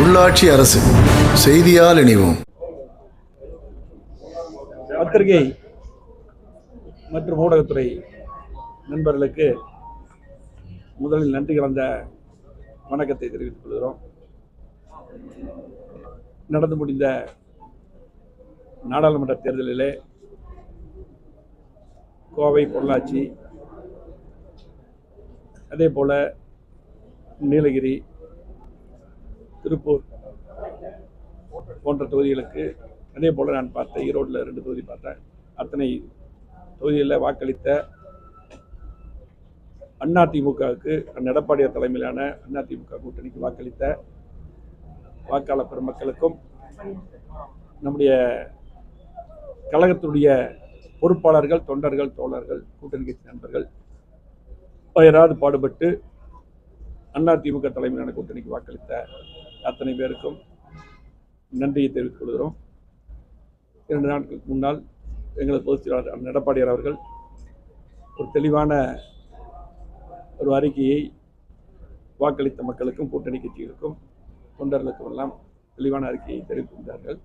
உள்ளாட்சி அரசு செய்தியால் இணைவோம். பத்திரிகை மற்றும் ஊடகத்துறை நண்பர்களுக்கு முதலில் நன்றி கலந்த வணக்கத்தை தெரிவித்துக் கொள்கிறோம். நடந்து முடிந்த நாடாளுமன்ற தேர்தலிலே கோவை பொள்ளாச்சி அதே போல் நீலகிரி திருப்பூர் போன்ற தொகுதிகளுக்கு அதே போல் நான் பார்த்தேன் ஈரோட்டில் ரெண்டு தொகுதி பார்த்தேன். அத்தனை தொகுதிகளில் வாக்களித்த அதிமுகவுக்கு எடப்பாடியார் தலைமையிலான அதிமுக கூட்டணிக்கு வாக்களித்த வாக்காளர் பெருமக்களுக்கும் நம்முடைய கழகத்துடைய பொறுப்பாளர்கள் தொண்டர்கள் தோழர்கள் கூட்டணி கட்சி நண்பர்கள் பயராது பாடுபட்டு அதிமுக தலைமையிலான கூட்டணிக்கு வாக்களித்த அத்தனை பேருக்கும் நன்றியை தெரிவித்துக் கொள்கிறோம். இரண்டு நாட்களுக்கு முன்னால் எங்களது பொதுச் செயலாளர் எடப்பாடியார் அவர்கள் ஒரு தெளிவான ஒரு அறிக்கையை வாக்களித்த மக்களுக்கும் கூட்டணி கட்சிகளுக்கும் தொண்டர்களுக்கும் எல்லாம் தெளிவான அறிக்கையை தெரிவித்திருந்தார்கள்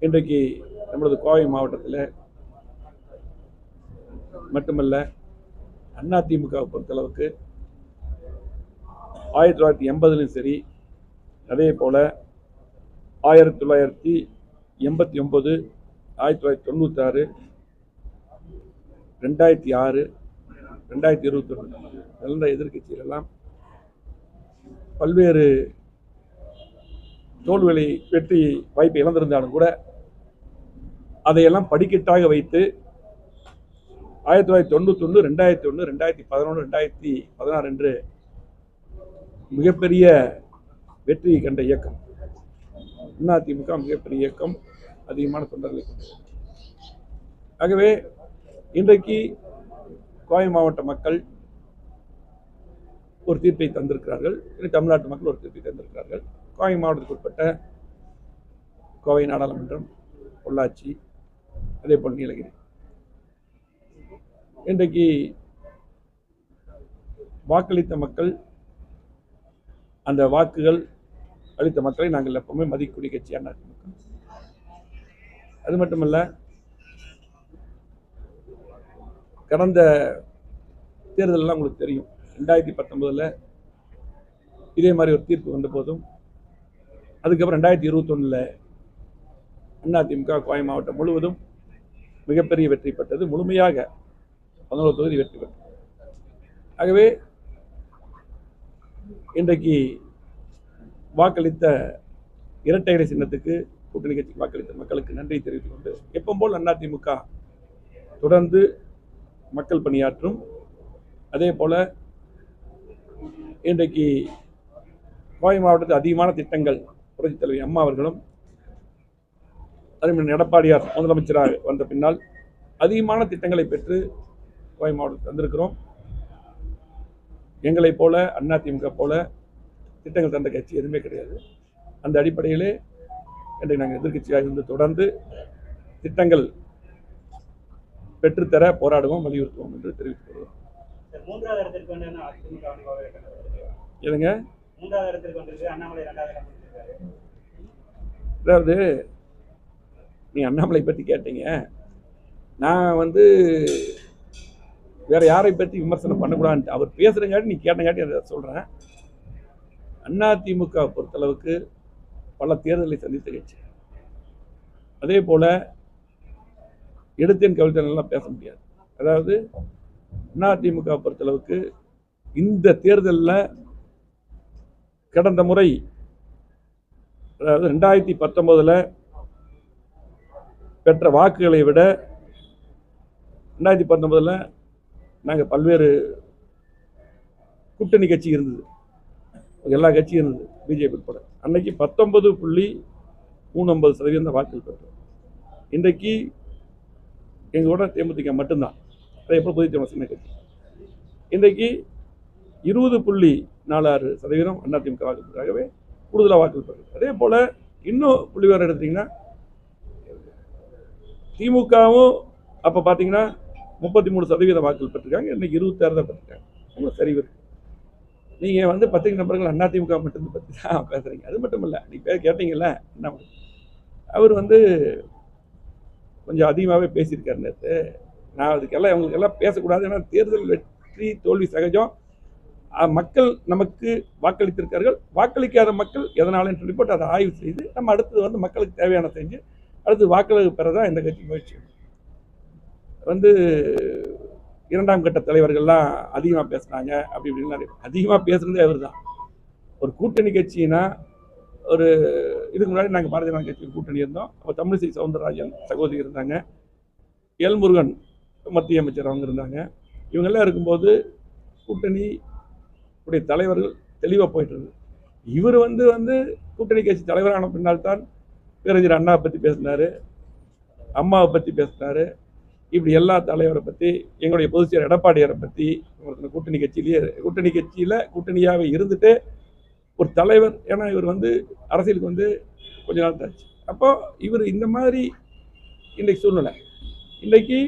இன்றைக்கு நமது கோவை மாவட்டத்தில் மட்டுமல்ல அதிமுகவை பொறுத்தளவுக்கு ஆயிரத்தி தொள்ளாயிரத்தி எண்பதுலையும் சரி அதே போல் ஆயிரத்தி தொள்ளாயிரத்தி எண்பத்தி ஒம்பது ஆயிரத்தி தொள்ளாயிரத்தி தொண்ணூத்தாறு ரெண்டாயிரத்தி ஆறு ரெண்டாயிரத்தி இருபத்தொன்று நல்ல எதிர்க்கட்சிகள் எல்லாம் பல்வேறு தோல்விகளை வெற்றி வாய்ப்பை இழந்திருந்தாலும் கூட அதையெல்லாம் படிக்கட்டாக வைத்து ஆயிரத்தி தொள்ளாயிரத்தி தொண்ணூத்தொன்று ரெண்டாயிரத்தி ஒன்று ரெண்டாயிரத்தி பதினொன்று ரெண்டாயிரத்தி பதினாறு என்று மிகப்பெரிய வெற்றியை கண்ட இயக்கம். அதிமுக மிகப்பெரிய இயக்கம் அதிகமான தொண்டர்களை கொண்டது. ஆகவே இன்றைக்கு கோவை மாவட்ட மக்கள் ஒரு தீர்ப்பை தந்திருக்கிறார்கள். இன்னும் தமிழ்நாட்டு மக்கள் ஒரு தீர்ப்பை தந்திருக்கிறார்கள். கோவை மாவட்டத்துக்கு உட்பட்ட கோவை நாடாளுமன்றம் பொள்ளாச்சி அதே போல் நீலகிரி. இன்றைக்கு வாக்களித்த மக்கள் அந்த வாக்குகள் அளித்த மக்களை நாங்கள் எப்பவுமே மதிக்கக்கூடிய கட்சி அதிமுக அது மட்டுமல்ல கடந்த தேர்தலெல்லாம் உங்களுக்கு தெரியும். ரெண்டாயிரத்தி பத்தொம்போதில் இதே மாதிரி ஒரு தீர்ப்பு வந்த போதும் அதுக்கப்புறம் ரெண்டாயிரத்தி இருபத்தொன்னில் அதிமுக கோயம் மாவட்டம் முழுவதும் மிகப்பெரிய வெற்றி பெற்றது. முழுமையாக பதினோரு தொகுதி வெற்றி பெற்றது. ஆகவே இன்றைக்கு வாக்களித்த இரட்டை இலை சின்னத்துக்கு கூட்டணி கட்சிக்கு வாக்களித்த மக்களுக்கு நன்றி தெரிவித்துக் கொண்டு எப்பவும் போல் அதிமுக தொடர்ந்து மக்கள் பணியாற்றும். அதே போல இன்றைக்கு கோவை மாவட்டத்தில் அதிகமான திட்டங்கள் புரட்சித் தலைவி அம்மா அவர்களும் அதே எடப்பாடியார் முதலமைச்சராக வந்த பின்னால் அதிகமான திட்டங்களை பெற்று கோவை மாவட்டத்தில் தந்திருக்கிறோம் எங்களைப் போல அதிமுக போல திட்டங்கள் தந்த கட்சி எதுவுமே கிடையாது அந்த அடிப்படையிலே இன்றைக்கு நாங்கள் எதிர்க்கட்சியாக இருந்து தொடர்ந்து திட்டங்கள் பெற்றுத்தர போராடுவோம் வலியுறுத்துவோம் என்று தெரிவித்துக் கண்டது? எதுங்க. அதாவது நீ அண்ணாமலை பற்றி கேட்டீங்க நான் வந்து வேற யாரை பற்றி விமர்சனம் பண்ணக்கூடாதுன்ட்டு அவர் பேசுகிறங்காட்டி நீ கேட்டங்காட்டி அதை சொல்கிறேன் அதிமுக பொறுத்தளவுக்கு பல தேர்தலை சந்தித்த கட்சி. அதே போல் எடுத்தேன் கவிழ்த்தனெல்லாம் பேச முடியாது. அதாவது அதிமுக பொறுத்தளவுக்கு இந்த தேர்தலில் கடந்த முறை அதாவது ரெண்டாயிரத்தி பத்தொம்போதில் பெற்ற வாக்குகளை விட ரெண்டாயிரத்தி பத்தொம்போதில் நாங்கள் பல்வேறு கூட்டணி கட்சி இருந்தது. எல்லா கட்சியும் இருந்தது பிஜேபி உட்பட. அன்னைக்கு பத்தொன்பது புள்ளி மூணு சதவீதம் வாக்குகள் பெற்றோம் இன்றைக்கு எங்களோட தேமுதிக மட்டும்தான். அதே போல் புதிய தமிழ் சின்ன கட்சி? இன்றைக்கு இருபது புள்ளி நாலாறு சதவீதம் அதிமுக வாக்குகளுக்காகவே கூடுதலாக வாக்குகள் பெறுது அதே போல் இன்னும் புள்ளி வேறு எடுத்தீங்கன்னா திமுகவும் அப்போ பார்த்தீங்கன்னா முப்பத்தி மூணு சதவீத வாக்குகள் பெற்றிருக்காங்க இன்னைக்கு இருபத்தாறு தான் பெற்றிருக்காங்க. உங்களுக்கு சரிவு நீங்கள் வந்து பத்திரிகை நபர்கள் அதிமுக மட்டும் பற்றி தான் பேசுகிறீங்க அது மட்டும் இல்லை நீங்கள் பேர் கேட்டீங்கல்ல என்ன அவர் வந்து கொஞ்சம் அதிகமாகவே பேசியிருக்காரு நேற்று நான் அதுக்கெல்லாம் இவங்களுக்கு எல்லாம் பேசக்கூடாது ஏன்னா தேர்தல் வெற்றி தோல்வி சகஜம். மக்கள் நமக்கு வாக்களித்திருக்கார்கள் வாக்களிக்காத மக்கள் எதனாலன்னு சொல்லி போட்டு அதை ஆய்வு செய்து நம்ம அடுத்தது வந்து மக்களுக்கு தேவையான செஞ்சு அடுத்து வாக்களிப்பு பெற தான் இந்த கட்சி முயற்சி. வந்து இரண்டாம் கட்ட தலைவர்கள்லாம் அதிகமாக பேசுனாங்க அப்படி இப்படின்னு நிறைய அதிகமாக பேசுனதே அவர் தான் ஒரு கூட்டணி கட்சினா ஒரு இதுக்கு முன்னாடி நாங்கள் பாரதிய ஜனதா கட்சியில் கூட்டணி இருந்தோம். அப்போ தமிழிசை சவுந்தரராஜன் சகோதரி இருந்தாங்க. எல் முருகன் மத்திய அமைச்சர் அவங்க இருந்தாங்க. இவங்கெல்லாம் இருக்கும்போது கூட்டணி உடைய தலைவர்கள் தெளிவாக போயிட்டு இருந்தது. இவர் வந்து வந்து கூட்டணி கட்சி தலைவரான பின்னால் தான் பேரறிஞர் அண்ணாவை பற்றி பேசினார் அம்மாவை பற்றி பேசினார் இப்படி எல்லா தலைவரை பற்றி எங்களுடைய பொதுச்செயலர் எடப்பாடியாரை பற்றி ஒருத்தன கூட்டணி கட்சியிலேயே கூட்டணி கட்சியில் கூட்டணியாகவே இருந்துட்டு ஒரு தலைவர் ஏன்னா இவர் வந்து அரசியலுக்கு வந்து கொஞ்ச நாள் தாச்சு அப்போ இவர் இந்த மாதிரி இன்றைக்கு சூழ்நிலை. இன்றைக்கி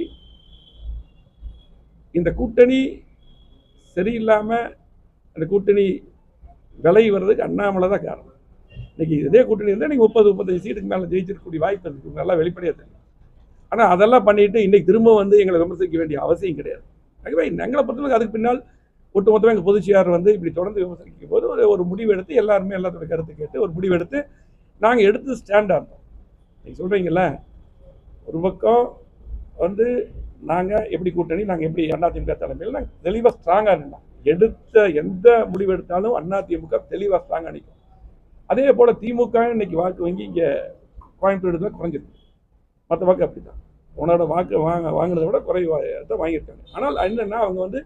இந்த கூட்டணி சரியில்லாமல் அந்த கூட்டணி விலை வர்றதுக்கு அண்ணாமலை தான் காரணம். இன்னைக்கு இதே கூட்டணி இருந்தால் நீங்கள் முப்பது முப்பத்தஞ்சு சீட்டுக்கு மேலே ஜெயிச்சிருக்கக்கூடிய வாய்ப்பு இருக்குது நல்லா வெளிப்படையாக தெரியும். ஆனால் அதெல்லாம் பண்ணிட்டு இன்னைக்கு திரும்ப வந்து எங்களை விமர்சிக்க வேண்டிய அவசியம் கிடையாது. ஆகவே எங்களை பொறுத்தவரைக்கும் அதுக்கு பின்னால் ஒட்டுமொத்தமாக எங்கள் பொதுச்சியார் வந்து இப்படி தொடர்ந்து விமர்சிக்கும் போது ஒரு ஒரு முடிவு எடுத்து எல்லாருமே எல்லாத்தோட கருத்து கேட்டு ஒரு முடிவு எடுத்து நாங்கள் எடுத்து ஸ்டாண்டாக இருந்தோம் நீங்கள் சொல்கிறீங்கள ஒரு பக்கம் வந்து நாங்கள் எப்படி கூட்டணி நாங்கள் எப்படி அதிமுக தலைமையில் நாங்கள் தெளிவாக ஸ்ட்ராங்காக இருந்தோம் எடுத்த எந்த முடிவு எடுத்தாலும் அதிமுக தெளிவாக ஸ்ட்ராங்காக நிற்கும் அதே போல் திமுக இன்னைக்கு வாக்கு வங்கி இங்கே கோயம்புத்தூர் தான் குறைஞ்சிருக்கு. மற்ற வாக்கு அப்படி தான் உன்னோட வாக்கு வாங்க வாங்கினதை விட குறைவாக தான் வாங்கியிருக்காங்க. ஆனால் என்னென்னா அவங்க வந்து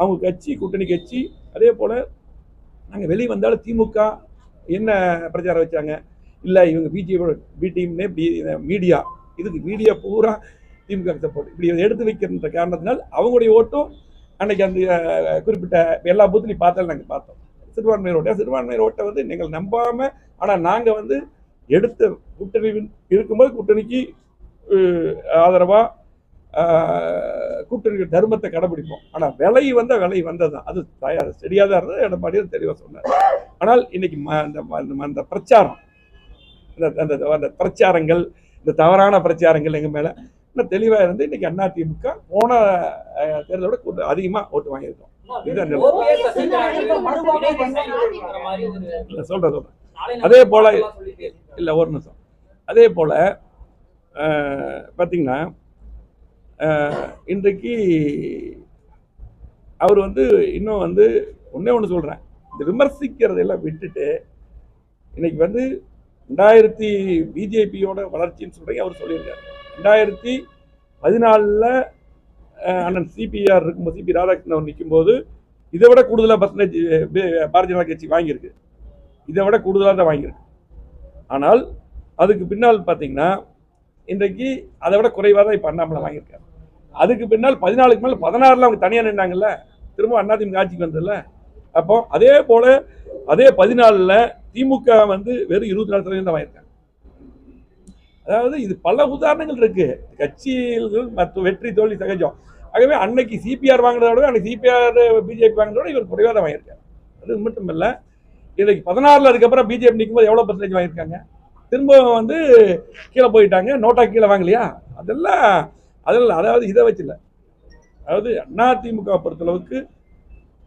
அவங்க கட்சி கூட்டணி கட்சி அதே போல் நாங்கள் வெளியே வந்தாலும் திமுக என்ன பிரச்சாரம் வச்சாங்க? இல்லை இவங்க பிஜேபியோட பி டீம்னே மீடியா இதுக்கு மீடியா பூரா திமுக சப்போர்ட் இப்படி எடுத்து வைக்கின்ற காரணத்தினால் அவங்களுடைய ஓட்டும் அன்னைக்கு அந்த குறிப்பிட்ட எல்லா பூத்துலையும் பார்த்தாலும் நாங்கள் பார்த்தோம். சிறுபான்மையர் ஓட்டை. சிறுபான்மையர் ஓட்டை வந்து நீங்கள் நம்பாமல் ஆனால் நாங்கள் வந்து எடுத்த கூட்டணி இருக்கும்போது கூட்டணிக்கு ஆதரவாக கூப்பிட்டு தர்மத்தை கடைபிடிப்போம். ஆனால் விலை வந்த விலை வந்தது தான் அது தயார் சரியாக தான் இருந்தது. எடப்பாடியும் தெளிவாக சொன்னார். ஆனால் இன்னைக்கு ம- அந்த ம- ம- அந்த பிரச்சாரம் இந்த அந்த அந்த பிரச்சாரங்கள் இந்த தவறான பிரச்சாரங்கள் எங்கள் மேலே இன்னும் தெளிவாக இருந்து இன்னைக்கு அதிமுக போன தேர்தலோட கூட்டம் அதிகமாக ஓட்டு வாங்கியிருக்கோம். சொல்றேன் நிலை. சொல்கிறேன் சொல்கிறேன் அதே போல- இல்லை ஒரு நிமிஷம். அதே போல் பார்த்திங்கன்னா இன்றைக்கு அவர் வந்து இன்னும் வந்து ஒன்றே ஒன்று சொல்கிறேன் இந்த விமர்சிக்கிறதெல்லாம் விட்டுட்டு இன்னைக்கு வந்து ரெண்டாயிரத்தி பிஜேபியோட வளர்ச்சின்னு சொல்கிறீங்க அவர் சொல்லியிருக்காரு. ரெண்டாயிரத்தி பதினாலில் அண்ணன் சிபிஆர் இருக்கும்போது சிபி ராதாகிருஷ்ணன் அவர் நிற்கும்போது இதை விட கூடுதலாக பர்சன்டேஜ் பாரதிய ஜனதா கட்சி வாங்கியிருக்கு. இதை விட கூடுதலாக தான் வாங்கியிருக்கு. ஆனால் அதுக்கு பின்னால் பார்த்தீங்கன்னா இன்றைக்கு அதை விட குறைவாக தான் இப்போ அண்ணாமலை வாங்கியிருக்காரு. அதுக்கு பின்னால் பதினாலுக்கு மேலே பதினாறில் அவங்க தனியாக நின்றாங்கல்ல திரும்ப அதிமுக ஆட்சிக்கு வந்ததில்ல அப்போ அதே போல் அதே பதினாலில் திமுக வந்து வெறும் இருபத்தி நாலு சதவீதம் தான் வாங்கியிருக்காங்க. அதாவது இது பல உதாரணங்கள் இருக்குது கட்சிகள் மற்ற வெற்றி தோல்வி சகஜம். ஆகவே அன்னைக்கு சிபிஆர் வாங்கினதை விட அன்னைக்கு சிபிஆர் பிஜேபி வாங்கினதை விட இவர் குறைவாக தான் வாங்கியிருக்காரு. அது மட்டும் இல்லை இன்றைக்கு பதினாறில் அதுக்கப்புறம் பிஜேபி நிற்கும்போது எவ்வளோ பர்சன்டேஜ் வாங்கியிருக்காங்க? திரும்ப வந்து கீழே போயிட்டாங்க. நோட்டா கீழே வாங்கலையா? அதெல்லாம் அதெல்லாம் அதாவது இதை வச்சில்ல அதாவது அதிமுக பொறுத்தளவுக்கு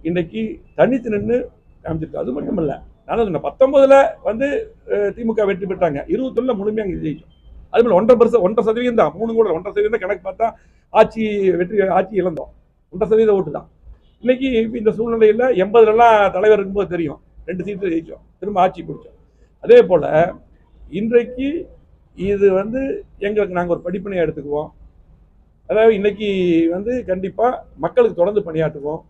இன்றைக்கி தனித்து நின்று காமிச்சிருக்கு. அது மட்டும் இல்லை. நான் சொன்னேன் பத்தொம்பதில் வந்து திமுக வெற்றி பெற்றாங்க. இருபத்தொன்னுல முழுமையாக அங்கே ஜெயிச்சோம். அது மாதிரி ஒன்றரை பர்சன்ட் ஒன்றரை சதவீதம் தான். மூணு கூட ஒன்றரை சதவீதம் கணக்கு பார்த்தா ஆட்சி வெற்றி ஆட்சி இழந்தோம். ஒன்றரை சதவீத ஓட்டு தான். இன்னைக்கு இந்த சூழ்நிலையில் எண்பதுலலாம் தலைவர் இருக்கும்போது தெரியும். ரெண்டு சீட்டு ஜெயிச்சோம். திரும்ப ஆட்சி பிடிச்சோம். அதே போல் இன்றைக்கு இது வந்து எங்களுக்கு நாங்கள் ஒரு படிப்பினையாக எடுத்துக்குவோம். அதாவது இன்னைக்கு வந்து கண்டிப்பாக மக்களுக்கு தொடர்ந்து பணியாற்றுவோம்.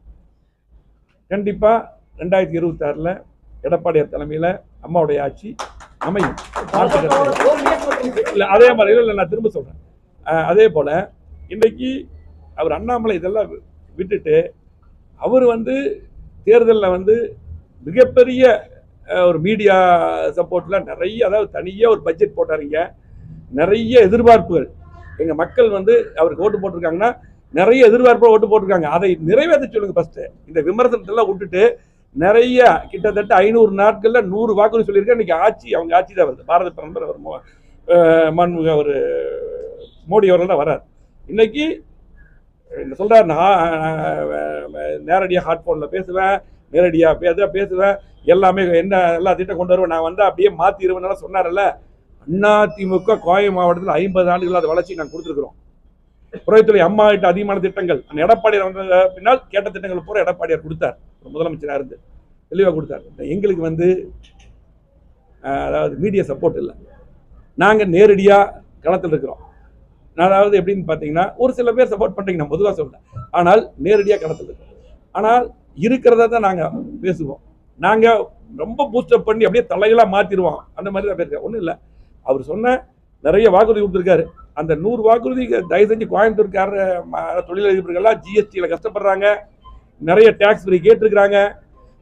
கண்டிப்பாக ரெண்டாயிரத்தி இருபத்தாறில் எடப்பாடியார் தலைமையில் அம்மாவுடைய ஆட்சி அமையும். இல்லை. இல்லை அதே மாதிரி இல்லை நான் திரும்ப சொல்கிறேன் அதே போல் இன்றைக்கி அவர் அண்ணாமலை இதெல்லாம் வி- விட்டுட்டு அவர் வந்து தேர்தலில் வந்து மிகப்பெரிய ஒரு மீடியா சப்போர்ட்டில் நிறைய அதாவது தனியாக ஒரு பட்ஜெட் போட்டாருங்க. நிறைய எதிர்பார்ப்புகள். எங்கள் மக்கள் வந்து அவருக்கு ஓட்டு போட்டிருக்காங்கன்னா நிறைய எதிர்பார்ப்போடு ஓட்டு போட்டிருக்காங்க. அதை நிறைவேற்ற சொல்லுங்க ஃபஸ்ட்டு இந்த விமர்சனத்தெல்லாம் விட்டுட்டு நிறைய கிட்டத்தட்ட ஐநூறு நாட்களில் நூறு வாக்குறுதி சொல்லியிருக்கேன் இன்றைக்கி ஆட்சி அவங்க ஆட்சி தான் வருது. பாரத பிரதமர் அவர் மன்முக அவர் மோடி அவர்கள் தான் வரார் இன்னைக்கு என்ன நான் நேரடியாக ஹாட் ஃபோனில் பேசுவேன். நேரடியாக பேச பேசுவேன். எல்லாமே என்ன எல்லா திட்டம் கொண்டு வருவேன். நான் வந்து அப்படியே மாற்றிடுவேன் சொன்னார்ல அண்ணா திமுக கோவை மாவட்டத்தில் ஐம்பது ஆண்டுகள் அது வளர்ச்சி நாங்கள் கொடுத்துருக்குறோம். புறத்துறை அம்மா கிட்ட அதிகமான திட்டங்கள். அந்த எடப்பாடியார் வந்த பின்னால் கேட்ட திட்டங்கள் பூரா எடப்பாடியார் கொடுத்தார். ஒரு முதலமைச்சராக இருந்து. தெளிவாக கொடுத்தார். எங்களுக்கு வந்து அதாவது மீடியா சப்போர்ட் இல்லை. நாங்கள் நேரடியாக களத்தில் இருக்கிறோம். அதாவது எப்படின்னு பார்த்தீங்கன்னா ஒரு சில பேர் சப்போர்ட் பண்ணுறீங்க நான் பொதுவாக சொல்றேன். ஆனால் நேரடியாக களத்தில் இருக்கிறோம். ஆனால் இருக்கிறத தான் நாங்கள் பேசுவோம். நாங்கள் ரொம்ப பூஸ்டப் பண்ணி அப்படியே தலைகளாக மாற்றிடுவோம் அந்த மாதிரி தான் பேருக்கேன் ஒன்றும் இல்லை. அவர் சொன்ன நிறைய வாக்குறுதி கொடுத்துருக்காரு. அந்த நூறு வாக்குறுதி தயவு செஞ்சு கோயம்புத்தூர்கார தொழிலதிபர்கள்லாம் ஜிஎஸ்டியில் கஷ்டப்படுறாங்க. நிறைய டேக்ஸ் ஃப்ரீ கேட்டிருக்கிறாங்க.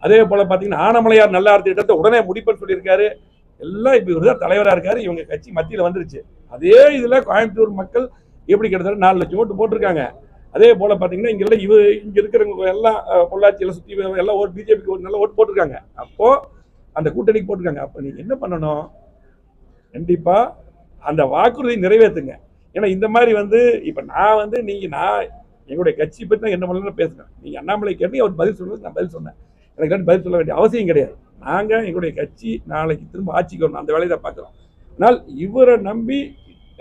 அதே போல் பார்த்தீங்கன்னா ஆனமலையார் நல்லா திட்டத்தை உடனே முடிப்பேன்னு சொல்லியிருக்காரு. எல்லாம் இப்போ இவர் தான் தலைவராக இருக்காரு. இவங்க கட்சி மத்தியில் வந்துருச்சு. அதே இதில் கோயம்புத்தூர் மக்கள் எப்படி கிட்டத்தட்ட நாலு லட்சம் ஓட்டு போட்டிருக்காங்க. அதே போல் பார்த்தீங்கன்னா இங்கே இவ இங்கே இருக்கிறவங்க எல்லாம் பொள்ளாச்சியில் சுற்றி எல்லாம் ஓட்டு பிஜேபிக்கு ஒரு நல்ல ஓட்டு போட்டிருக்காங்க. அப்போது அந்த கூட்டணிக்கு போட்டிருக்காங்க. அப்போ நீங்கள் என்ன பண்ணணும்? கண்டிப்பாக அந்த வாக்குறுதி நிறைவேற்றுங்க ஏன்னா இந்த மாதிரி வந்து இப்போ நான் வந்து நீங்கள் நான் எங்களுடைய கட்சி பற்றி தான் என்ன பண்ணலாம் பேசுகிறேன் நீங்கள் அண்ணாமலை கேட்டு அவர் பதில் சொல்றது நான் பதில் சொன்னேன். எனக்கு பதில் சொல்ல வேண்டிய அவசியம் கிடையாது. நாங்கள் எங்களுடைய கட்சி நாளைக்கு திரும்ப ஆட்சிக்கு வரணும். அந்த வேலையை தான் பார்க்குறோம். ஆனால் இவரை நம்பி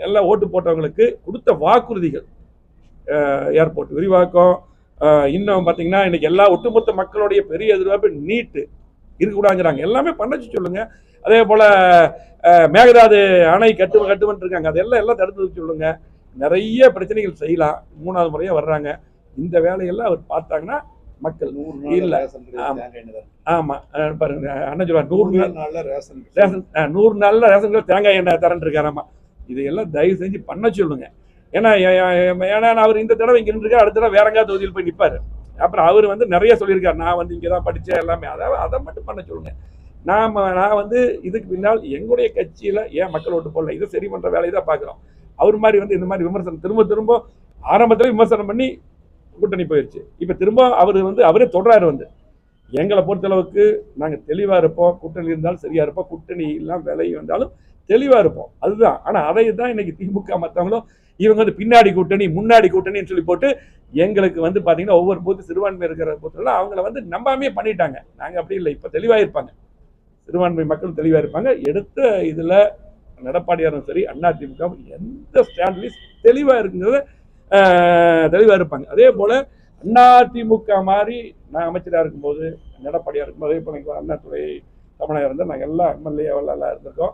எல்லாம் ஓட்டு போட்டவங்களுக்கு கொடுத்த வாக்குறுதிகள் ஏர்போர்ட் விரிவாக்கம். இன்னும் பார்த்தீங்கன்னா இன்னைக்கு எல்லா ஒட்டுமொத்த மக்களுடைய பெரிய எதிர்பார்ப்பு நீட்டு. இருக்கக்கூடாதுங்கிறாங்க. எல்லாமே பண்ணச்சு சொல்லுங்க. அதே போல மேகதாது அணை கட்டு கட்டுமன் இருக்காங்க. அதெல்லாம் எல்லாம் தடுத்து வைக்க சொல்லுங்க. நிறைய பிரச்சனைகள் செய்யலாம். மூணாவது முறையாக வர்றாங்க. இந்த வேலையெல்லாம் அவர் பார்த்தாங்கன்னா மக்கள் இல்ல. ஆமா. ஆமா. அஹ் பாருங்க. அண்ணன் சொல்லுவார் நூறு நாள் ரேஷன் அஹ், நூறு நாள்ல ரேஷன் தேங்காய் எண்ணெய் தரேன் இருக்காராமா. இதையெல்லாம் தயவு செஞ்சு பண்ண சொல்லுங்க. ஏன்னா ஏன்னா அவர் இந்த தடவை இங்கே நின்றுருக்காரு அடுத்த தடவை வேற எங்கேயாவது தொகுதியில் போய் நிற்பார் அப்புறம் அவர் வந்து நிறைய சொல்லியிருக்காரு. நான் வந்து இங்கே தான் படித்தேன் எல்லாமே. அதாவது அதை மட்டும் பண்ண சொல்லுங்க. நாம் நான் வந்து இதுக்கு பின்னால் எங்களுடைய கட்சியில் ஏன் மக்கள் ஓட்டு போடல? இதை சரி பண்ணுற வேலையை தான் பார்க்குறோம். அவர் மாதிரி வந்து இந்த மாதிரி விமர்சனம் திரும்ப திரும்ப ஆரம்பத்தில் விமர்சனம் பண்ணி கூட்டணி போயிடுச்சு இப்போ திரும்ப அவர் வந்து அவரே தொடராரு வந்து எங்களை பொறுத்தளவுக்கு நாங்கள் தெளிவாக இருப்போம். கூட்டணி இருந்தாலும் சரியாக இருப்போம். கூட்டணி எல்லாம் விலை வந்தாலும் தெளிவாக இருப்போம். அதுதான். ஆனால் அதை தான் இன்னைக்கு திமுக மற்றவங்களும் இவங்க வந்து பின்னாடி கூட்டணி முன்னாடி கூட்டணின்னு சொல்லி போட்டு எங்களுக்கு வந்து பார்த்தீங்கன்னா ஒவ்வொரு பூத்து சிறுபான்மை இருக்கிற பூத்துலாம் அவங்கள வந்து நம்பாமே பண்ணிட்டாங்க. நாங்கள் அப்படி இல்லை. இப்போ தெளிவாக இருப்பாங்க. சிறுபான்மை மக்கள் தெளிவாக இருப்பாங்க. எடுத்த இதில் நடப்பாடியாரும் சரி அதிமுக எந்த ஸ்டாண்ட்லையும் தெளிவாக இருக்குங்கிறத தெளிவாக இருப்பாங்க. அதே போல் அதிமுக மாதிரி நான் அமைச்சராக இருக்கும்போது எடப்பாடியாக இருக்கும்போது அதே போல் எங்கள் தமிழகம் இருந்தால் நாங்கள் எல்லாம் எம்எல்ஏ எல்லாம் இருந்திருக்கோம்.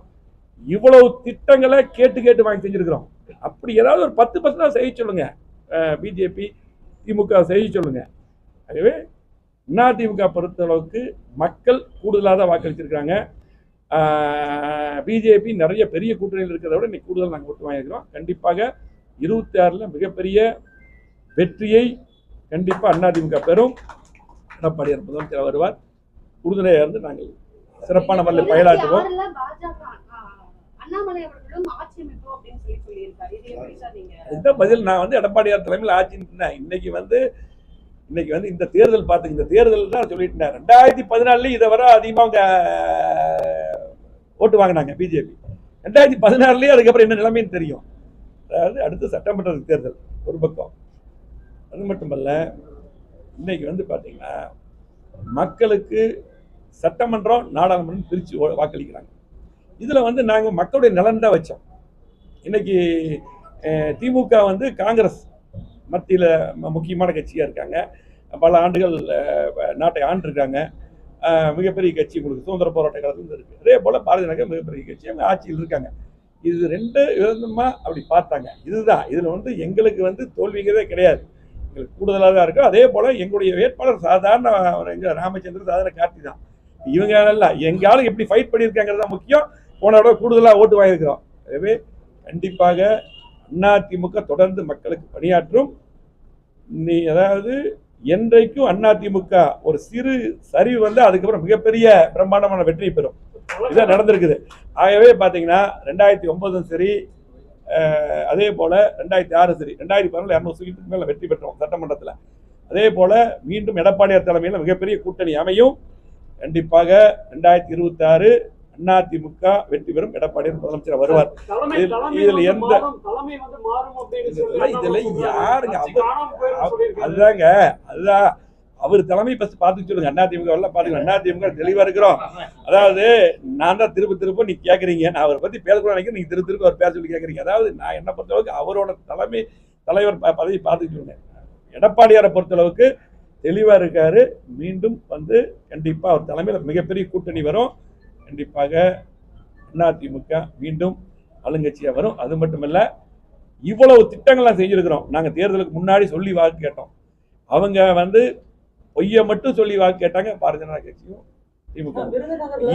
இவ்வளவு திட்டங்களை கேட்டு கேட்டு வாங்கி செஞ்சுருக்கிறோம். அப்படி ஏதாவது ஒரு பத்து பர்சன்ட் செய்ய சொல்லுங்க. பிஜேபி திமுக செய்ய சொல்லுங்க. ஆகவே அதிமுக பொறுத்தளவுக்கு மக்கள் கூடுதலாக தான் வாக்களிச்சிருக்காங்க பிஜேபி நிறைய பெரிய கூட்டணியில் இருக்கிறத விட இன்னைக்கு கூடுதல் நாங்கள் ஓட்டு வாங்கியிருக்கிறோம். கண்டிப்பாக இருபத்தி ஆறில் மிகப்பெரிய வெற்றியை கண்டிப்பாக அதிமுக பெறும். எடப்பாடியார் முதலமைச்சர் வருவார். உறுதுணையாக இருந்து நாங்கள் சிறப்பான முறையில் ஆ, அண்ணாமலை அவர்களும் ஆட்சி அமைப்போம் அப்படின்னு சொல்லி சொல்லியிருக்காரு. இது எப்படி சார் நீங்க இந்த பதில்? நான் வந்து எடப்பாடியார் தலைமையில் ஆட்சி இன்னைக்கு வந்து இன்னைக்கு வந்து இந்த தேர்தல் பார்த்து இந்த தேர்தல் தான் சொல்லிட்டேன் ரெண்டாயிரத்தி பதினாலுலேயும் இதை வர அதிகமாக அவங்க ஓட்டு வாங்கினாங்க பிஜேபி. ரெண்டாயிரத்தி பதினாறுலேயே அதுக்கப்புறம் என்ன நிலைமைன்னு தெரியும். அதாவது அடுத்து சட்டமன்ற தேர்தல் ஒரு பக்கம். அது மட்டுமல்ல இன்னைக்கு வந்து பார்த்தீங்கன்னா மக்களுக்கு சட்டமன்றம் நாடாளுமன்றம் பிரித்து வாக்களிக்கிறாங்க. இதில் வந்து நாங்கள் மக்களுடைய நலன் தான் வச்சோம். இன்னைக்கு திமுக வந்து காங்கிரஸ் மத்தியில் முக்கியமான கட்சியாக இருக்காங்க. பல ஆண்டுகள் நாட்டை ஆண்டிருக்காங்க. மிகப்பெரிய கட்சி உங்களுக்கு சுதந்திர போராட்ட காலத்துல இருக்கு. அதே போல் பாரதிய நகர் மிகப்பெரிய கட்சி அவங்க ஆட்சியில் இருக்காங்க. இது ரெண்டு விதமா அப்படி பார்த்தாங்க. இதுதான். இதில் வந்து எங்களுக்கு வந்து தோல்விங்கிறதே கிடையாது. எங்களுக்கு கூடுதலாக தான் இருக்கும். அதே போல் எங்களுடைய வேட்பாளர் சாதாரண எங்கள் ராமச்சந்திரன் சாதாரண கார்த்தி தான் இவங்க எல்லாம் எங்க எப்படி ஃபைட் பண்ணியிருக்காங்கிறது தான் முக்கியம். போன தடவை கூடுதலாக ஓட்டு வாங்கியிருக்கிறோம். எனவே கண்டிப்பாக அதிமுக தொடர்ந்து மக்களுக்கு பணியாற்றும் நீ அதாவது என்றைக்கும் அதிமுக ஒரு சிறு சரிவு வந்து அதுக்கப்புறம் மிகப்பெரிய பிரம்மாண்டமான வெற்றி பெறும். இதான் நடந்திருக்குது. ஆகவே பார்த்தீங்கன்னா ரெண்டாயிரத்தி ஒன்பதும் சரி அதே போல் ரெண்டாயிரத்தி ஆறு சரி ரெண்டாயிரத்தி பதினொன்று இரநூறு சீட்டுக்கு மேலே வெற்றி பெற்றோம் சட்டமன்றத்தில். அதே போல் மீண்டும் எடப்பாடியார் தலைமையில் மிகப்பெரிய கூட்டணி அமையும். கண்டிப்பாக ரெண்டாயிரத்தி இருபத்தாறு அதிமுக வெற்றி பெறும் எடப்பாடி முதலமைச்சர் வருவார். இதில்- இதில் எந்த- அண்ணாமலை யாருங்க. அதுதாங்க அதுதான் அவர் தலைமை ஃபர்ஸ்ட் பார்த்து சொல்லுங்க. அண்ணா திமுக எல்லாம் பாத்துக்கலாம் அண்ணா திமுக தெளிவா இருக்கிறோம். அதாவது நான் தான் திரும்ப திரும்ப நீ கேக்குறீங்க. நான் அவரை பத்தி பேசக்கூடாது நினைக்கிறேன். நீங்க திரு திரும்ப அவர் பேச சொல்லி கேக்குறீங்க. அதாவது நான் என்ன பொறுத்தளவுக்கு அவரோட தலைமை தலைவர் பதவி பார்த்து சொல்லுங்க. எடப்பாடியாரை பொறுத்தளவுக்கு தெளிவா இருக்காரு. மீண்டும் வந்து கண்டிப்பா அவர் தலைமையில் மிகப்பெரிய கூட்டணி வரும். கண்டிப்பாக அதிமுக மீண்டும் ஆளுங்கட்சியா வரும். அது மட்டுமல்ல இவ்வளவு திட்டங்கள்லாம் செஞ்சிருக்கிறோம். நாங்க தேர்தலுக்கு முன்னாடி சொல்லி வாக்கு கேட்டோம். அவங்க வந்து பொய்யை மட்டும் சொல்லி வாக்கு கேட்டாங்க. பாரதிய ஜனதா கட்சியும் திமுக.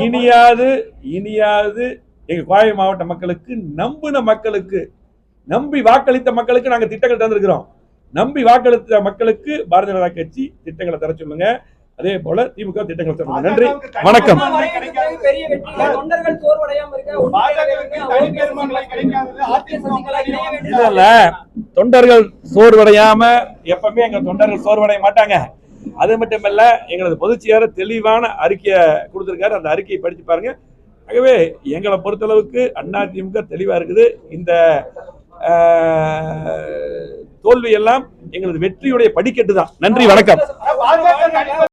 இனியாவது இனியாவது எங்க கோவை மாவட்ட மக்களுக்கு நம்பின மக்களுக்கு நம்பி வாக்களித்த மக்களுக்கு நாங்க திட்டங்கள் தந்திருக்கிறோம். நம்பி வாக்களித்த மக்களுக்கு பாரதிய ஜனதா கட்சி திட்டங்களை தர சொல்லுங்க. அதே போல திமுக திட்டங்களை சொல்லுங்க நன்றி. வணக்கம். அண்ணா இல்ல. தொண்டர்கள் சோர்வடையாம எப்பவுமே எங்க தொண்டர்கள் சோர்வடைய மாட்டாங்க. அது மட்டும் இல்ல எங்களது பொதுச்செயலாளர் தெளிவான அறிக்கையை கொடுத்திருக்காரு. அந்த அறிக்கையை படிச்சு பாருங்க. ஆகவே எங்களை பொறுத்தளவுக்கு அதிமுக தெளிவா இருக்குது. இந்த ஆஹ், தோல்வி எல்லாம் எங்களது வெற்றியுடைய படிக்கட்டு தான் நன்றி வணக்கம்.